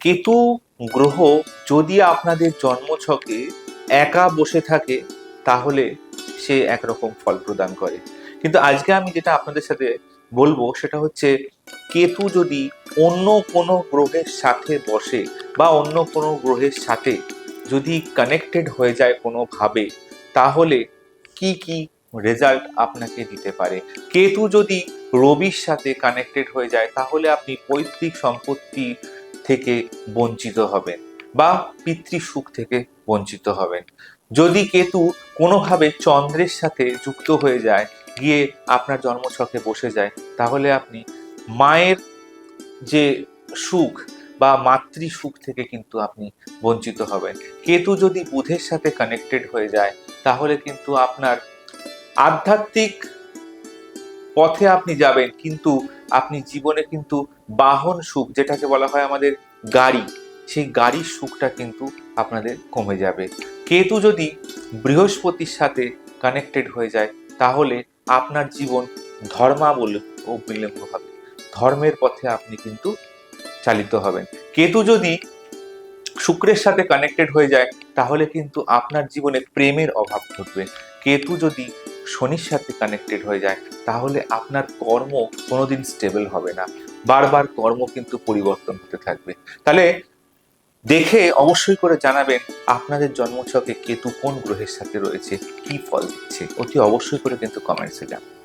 কেতু গ্রহ যদি আপনাদের জন্মছকে একা বসে থাকে, তাহলে সে একরকম ফল প্রদান করে। কিন্তু আজকে আমি যেটা আপনাদের সাথে বলব, সেটা হচ্ছে কেতু যদি অন্য কোনো গ্রহের সাথে বসে বা অন্য কোনো গ্রহের সাথে যদি কানেক্টেড হয়ে যায় কোনোভাবে, তাহলে কি কি রেজাল্ট আপনাকে দিতে পারে? কেতু যদি রবির সাথে কানেক্টেড হয়ে যায়, তাহলে আপনি পৈতৃক সম্পত্তি থেকে বঞ্চিত হবেন বা পিতৃ সুখ থেকে বঞ্চিত হবেন। যদি কেতু কোনোভাবে চন্দ্রের সাথে যুক্ত হয়ে যায়, গিয়ে আপনার জন্মছকে বসে যায়, তাহলে আপনি মায়ের যে সুখ বা মাতৃ সুখ থেকে কিন্তু আপনি বঞ্চিত হবেন। কেতু যদি বুধের সাথে কানেক্টেড হয়ে যায়, তাহলে কিন্তু আপনার আধ্যাত্মিক পথে আপনি যাবেন, কিন্তু আপনি জীবনে কিন্তু বাহন সুখ, যেটাকে বলা হয় আমাদের গাড়ি, সেই গাড়ির সুখটা কিন্তু আপনাদের কমে যাবে। কেতু যদি বৃহস্পতির সাথে কানেক্টেড হয়ে যায়, তাহলে আপনার জীবন ধর্মাবল ও বিলম্ব হবে। ধর্মের পথে আপনি কিন্তু চালিত হবেন। কেতু যদি শুক্রের সাথে কানেক্টেড হয়ে যায়, তাহলে কিন্তু আপনার জীবনে প্রেমের অভাব ঘটবে। কেতু যদি শনির সাথে কানেক্টেড হয়ে যায়, তাহলে আপনার কর্ম কোনোদিন স্টেবল হবে না। বারবার কর্ম কিন্তু পরিবর্তন হতে থাকবে। তাহলে দেখে অবশ্যই করে জানাবেন, আপনাদের জন্মছকে কেতু কোন গ্রহের সাথে রয়েছে, কি ফল দিচ্ছে? অতি অবশ্যই করে কিন্তু কমেন্টসে জানাবেন।